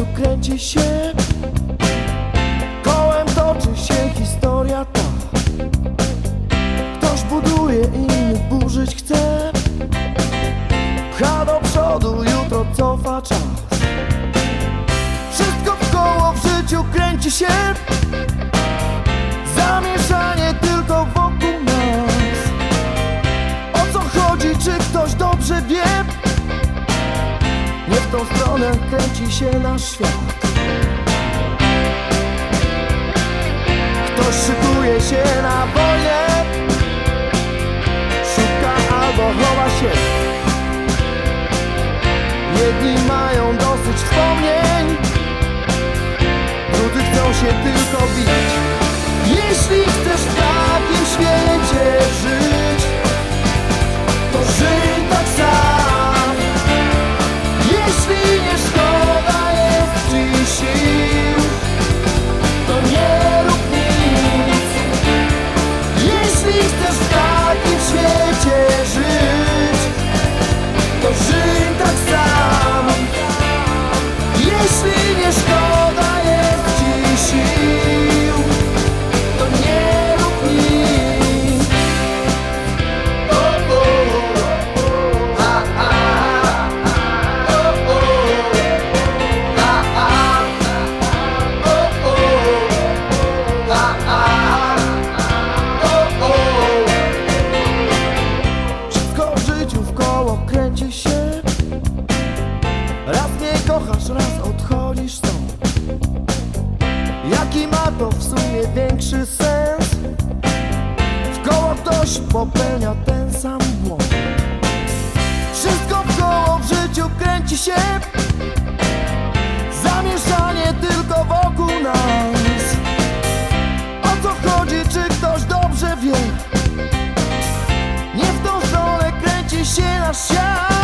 życiu kręci się. Kołem toczy się historia ta. Ktoś buduje, inny burzyć chce. Pcha do przodu, jutro cofa czas. Wszystko w koło w życiu kręci się. Zamieszanie tylko w tą stronę kręci się nasz świat. Ktoś szykuje się na wojnę Szuka albo chowa się. Jedni mają dosyć wspomnień Drudzy chcą się tylko bić. Jeśli to w sumie większy sens? W koło ktoś popełnia ten sam błąd Wszystko w koło w życiu kręci się Zamieszanie tylko wokół nas O co chodzi, czy ktoś dobrze wie? Nie w tą stronę kręci się nasz świat